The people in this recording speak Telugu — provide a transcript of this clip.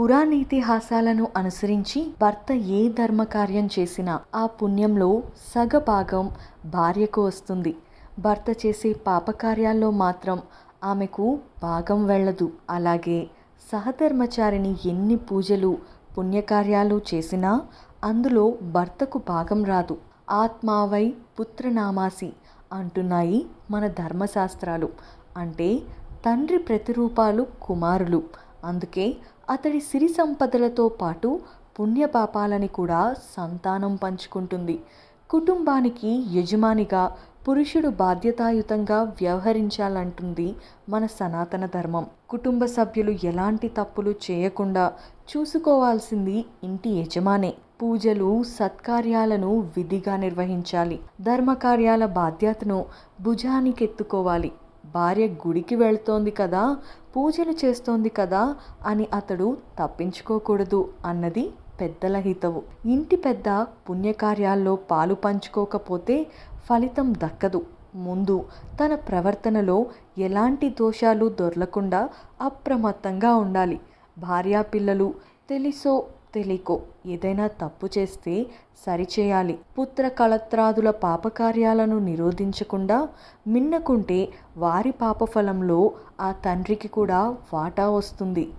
పురాణీతిహాసాలను అనుసరించి భర్త ఏ ధర్మకార్యం చేసినా ఆ పుణ్యంలో సగభాగం భార్యకు వస్తుంది. భర్త చేసే పాపకార్యాల్లో మాత్రం ఆమెకు భాగం వెళ్ళదు. అలాగే సహధర్మచారిని ఎన్ని పూజలు పుణ్యకార్యాలు చేసినా అందులో భర్తకు భాగం రాదు. ఆత్మావై పుత్రనామాసి అంటున్నాయి మన ధర్మశాస్త్రాలు. అంటే తండ్రి ప్రతిరూపాలు కుమారులు. అందుకే అతడి సిరి సంపదలతో పాటు పుణ్యపాపాలని కూడా సంతానం పంచుకుంటుంది. కుటుంబానికి యజమానిగా పురుషుడు బాధ్యతాయుతంగా వ్యవహరించాలంటుంది మన సనాతన ధర్మం. కుటుంబ సభ్యులు ఎలాంటి తప్పులు చేయకుండా చూసుకోవాల్సింది ఇంటి యజమానే. పూజలు సత్కార్యాలను విధిగా నిర్వహించాలి. ధర్మకార్యాల బాధ్యతను భుజానికెత్తుకోవాలి. భార్య గుడికి వెళ్తోంది కదా పూజలు చేస్తోంది కదా అని అతడు తప్పించుకోకూడదు అన్నది పెద్దల హితవు. ఇంటి పెద్ద పుణ్యకార్యాల్లో పాలు పంచుకోకపోతే ఫలితం దక్కదు. ముందు తన ప్రవర్తనలో ఎలాంటి దోషాలు దొరలకుండా అప్రమత్తంగా ఉండాలి. భార్యా పిల్లలు తెలిసో తెలియకో. ఏదైనా తప్పు చేస్తే సరిచేయాలి. పుత్ర కళత్రాదుల పాపకార్యాలను నిరోధించకుండా మిన్నకుంటే వారి పాపఫలంలో ఆ తండ్రికి కూడా వాటా వస్తుంది.